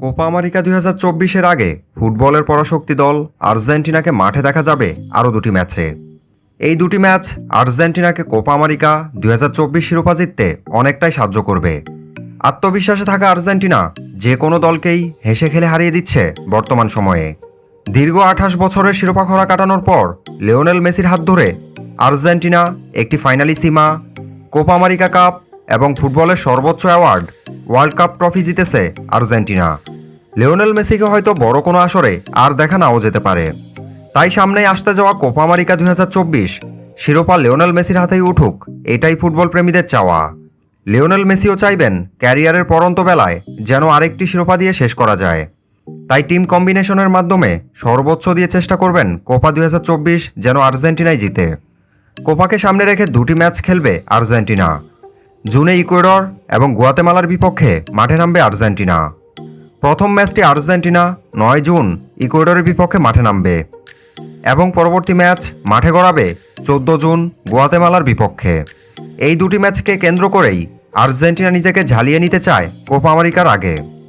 Copa America দুই হাজার চব্বিশের আগে ফুটবলের পরাশক্তি দল আর্জেন্টিনাকে মাঠে দেখা যাবে আরও দুটি ম্যাচে। এই দুটি ম্যাচ আর্জেন্টিনাকে কোপা আমেরিকা দুই হাজার চব্বিশ শিরোপা জিততে অনেকটাই সাহায্য করবে। আত্মবিশ্বাসে থাকা আর্জেন্টিনা যে কোনো দলকেই হেসে খেলে হারিয়ে দিচ্ছে বর্তমান সময়ে। দীর্ঘ আঠাশ বছরের শিরোপা খরা কাটানোর পর লিওনেল মেসির হাত ধরে আর্জেন্টিনা একটি ফাইনালিস্টিমা কোপা আমেরিকা কাপ এবং ফুটবলের সর্বোচ্চ অ্যাওয়ার্ড ওয়ার্ল্ড কাপ ট্রফি জিতেছে আর্জেন্টিনা। লিওনেল মেসিকে হয়তো বড় কোনো আসরে আর দেখা নাও যেতে পারে। তাই সামনে আসতে যাওয়া কোপা আমেরিকা দুই হাজার চব্বিশ, শিরোপা লিওনেল মেসির হাতেই উঠুক, এটাই ফুটবল প্রেমীদের চাওয়া। লিওনেল মেসিও চাইবেন ক্যারিয়ারের পরন্ত বেলায় যেন আরেকটি শিরোপা দিয়ে শেষ করা যায়। তাই টিম কম্বিনেশনের মাধ্যমে সর্বোচ্চ দিয়ে চেষ্টা করবেন কোপা দুই হাজার চব্বিশ যেন আর্জেন্টিনায় জিতে। কোপাকে সামনে রেখে দুটি ম্যাচ খেলবে আর্জেন্টিনা। জুনে ইকুয়েডর এবং গুয়াতেমালার বিপক্ষে মাঠে নামবে আর্জেন্টিনা। প্রথম ম্যাচটি আর্জেন্টিনা, নয় জুন, ইকুয়েডরের বিপক্ষে মাঠে নামবে। এবং পরবর্তী ম্যাচ মাঠে গড়াবে চোদ্দ জুন, গুয়াতেমালার বিপক্ষে। এই দুটি ম্যাচকে কেন্দ্র করেই আর্জেন্টিনা নিজেকে ঝালিয়ে নিতে চায় কোপা আমেরিকার আগে।